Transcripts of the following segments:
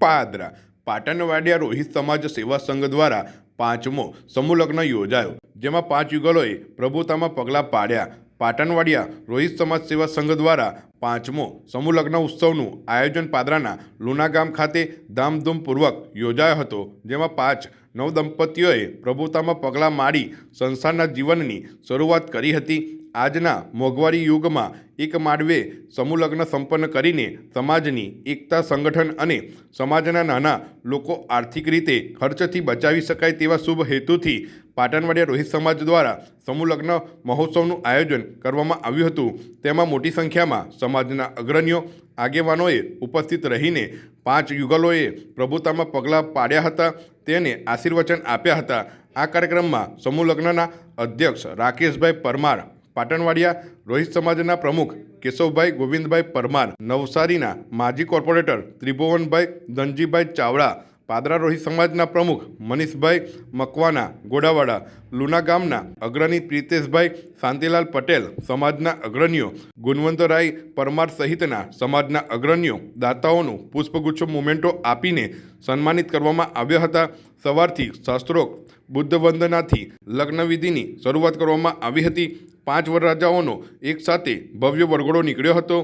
પાદરા પાટણવાડિયા રોહિત સમાજ સેવા સંઘ દ્વારા પાંચમો સમૂહ લગ્ન યોજાયો, જેમાં પાંચ યુગલોએ પ્રભુતામાં પગલાં પાડ્યા. પાટણવાડિયા રોહિત સમાજ સેવા સંઘ દ્વારા પાંચમો સમૂહ લગ્ન ઉત્સવનું આયોજન પાદરાના લુના ગામ ખાતે ધામધૂમપૂર્વક યોજાયો હતો, જેમાં પાંચ નવ દંપતીઓએ પ્રભુતામાં પગલાં માડી સંસારના જીવનની શરૂઆત કરી હતી. આજના મોંઘવારી યુગમાં એક માડવે સમૂહ લગ્ન સંપન્ન કરીને સમાજની એકતા સંગઠન અને સમાજના નાના લોકો આર્થિક રીતે ખર્ચથી બચાવી શકાય તેવા શુભ હેતુથી પાટણવાડિયા રોહિત સમાજ દ્વારા સમૂહ લગ્ન મહોત્સવનું આયોજન કરવામાં આવ્યું હતું. તેમાં મોટી સંખ્યામાં સમાજના અગ્રણીઓ, આગેવાનોએ ઉપસ્થિત રહીને પાંચ યુગલોએ પ્રભુતામાં પગલાં પાડ્યા હતા. તેને આશીર્વચન આપ્યા હતા. આ કાર્યક્રમમાં સમૂહ લગ્નના અધ્યક્ષ રાકેશભાઈ પરમાર, પાટણવાડિયા રોહિત સમાજના પ્રમુખ કેશવભાઈ ગોવિંદભાઈ પરમાર, નવસારીના માજી કોર્પોરેટર ત્રિભુવનભાઈ ધનજીભાઈ ચાવડા પાદરા રોહિત સમાજના પ્રમુખ મનીષભાઈ મકવાના, ગોડાવાડા, લુના ગામના અગ્રણી પ્રિતેશભાઈ શાંતિલાલ પટેલ સમાજના અગ્રણીઓ, ગુણવંતરાય પરમાર સહિતના સમાજના અગ્રણીઓ, દાતાઓનું પુષ્પગુચ્છ મુમેન્ટો આપીને સન્માનિત કરવામાં આવ્યા હતા. સવારથી શાસ્ત્રોક્ત બુદ્ધ વંદનાથી લગ્નવિધિની શરૂઆત કરવામાં આવી હતી. પાંચ વરરાજાઓનો એક સાથે ભવ્ય વરઘોડો નીકળ્યો હતો.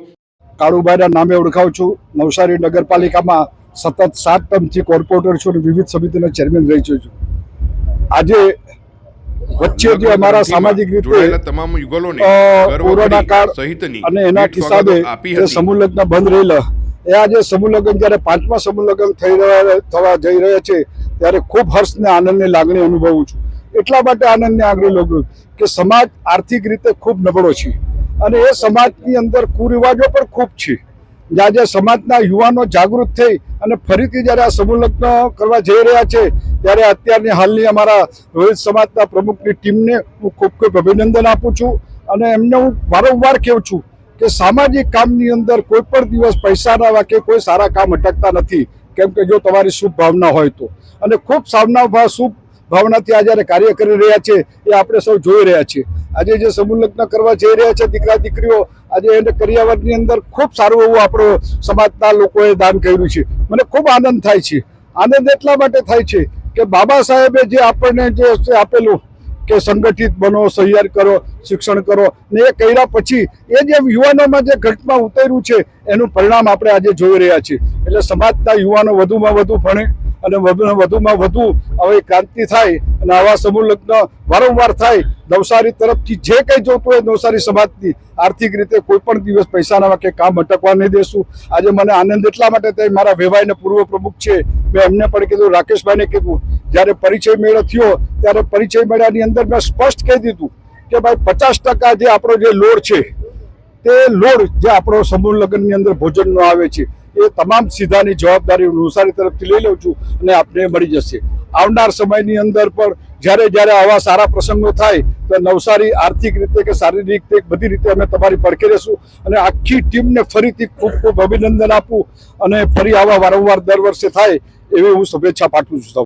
કાળુબાઈના નામે ઓળખાવ છું. નવસારી નગરપાલિકામાં સતત સાત ટર્મથી કોર્પોરેટર છું અને વિવિધ સમિતિના ચેરમેન રહી છું. આજે વચ્ચે જે અમારા સામાજિક રીતે તમામ યુગલોને કોરોના કાળ અને એના હિસાબે જે સમૂહ લગ્ન બંધ રહેલા એ આજે સમૂહ લગ્ન જ્યારે પાંચમા સમૂહ લગ્ન થઈ રહ્યા થવા જઈ રહ્યા છે ત્યારે ખૂબ હર્ષ ને આનંદની લાગણી અનુભવું છું. એટલા માટે આનંદની આગળ અનુભવું કે સમાજ આર્થિક રીતે ખૂબ નબળો છે અને એ સમાજની અંદર કુરિવાજો પણ ખૂબ છે. આજે સમાજના યુવાનો જાગૃત થઈ અને ફરીથી જ્યારે આ સમૂહ કરવા જઈ રહ્યા છે, ત્યારે અત્યારની હાલની અમારા રોહિત સમાજના પ્રમુખની ટીમને હું ખૂબ ખૂબ અભિનંદન આપું છું અને એમને હું વારંવાર કહું છું કે સામાજિક કામની અંદર કોઈ પણ દિવસ પૈસાના વાકે કોઈ સારા કામ અટકતા નથી, કેમ કે જો તમારી શુભ ભાવના હોય તો. અને ખૂબ ભાવ શુભ ભાવનાથી આ જ્યારે કાર્ય કરી રહ્યા છે, એ આપણે સૌ જોઈ રહ્યા છીએ. આજે જે સમૂહ કરવા જઈ રહ્યા છે દીકરા દીકરીઓ આજે એને કરિયાવરની અંદર ખૂબ સારું એવું આપણો સમાજના લોકોએ દાન કર્યું છે. મને ખૂબ આનંદ થાય છે. આનંદ એટલા માટે થાય છે કે બાબા સાહેબે જે આપણને જે આપેલું કે સંગઠિત બનો, સહિયાર કરો, શિક્ષણ કરો ને એ કર્યા પછી એ જે યુવાનોમાં જે ઘટમાં ઉતર્યું છે એનું પરિણામ આપણે આજે જોઈ રહ્યા છીએ. એટલે સમાજના યુવાનો વધુમાં વધુ ભણે અને વધુમાં વધુ હવે ક્રાંતિ થાય અને આવા સમૂહ લગ્ન વારંવાર થાય. નવસારી તરફથી જે કંઈ જોતું હોય નવસારી સમાજની આર્થિક રીતે કોઈ પણ દિવસ પૈસાના કે કામ અટકવા નહીં દેશું. આજે મને આનંદ એટલા માટે થાય, મારા વેવાઈને પૂર્વ પ્રમુખ છે. મેં એમને પણ કીધું, રાકેશભાઈને કીધું, જ્યારે પરિચય મેળો થયો, ત્યારે પરિચય મેળાની અંદર મેં સ્પષ્ટ કહી દીધું કે ભાઈ પચાસ ટકા જે આપણો જે લોડ છે તે લોડ જે આપણો સમૂહ લગ્નની અંદર ભોજનનો આવે છે, એ તમામ સીધાની જવાબદારી નવસારી તરફથી લઈ લઉં છું અને આપને મળી જશે. આવનાર સમયની અંદર પણ જ્યારે જ્યારે આવા સારા પ્રસંગો થાય, તો નવસારી આર્થિક રીતે કે શારીરિક રીતે બધી રીતે અમે તમારી પડખે રહેશું અને આખી ટીમને ફરીથી ખૂબ ખૂબ અભિનંદન આપું અને ફરી આવા વારંવાર દર વર્ષે થાય એવી હું શુભેચ્છા પાઠવું છું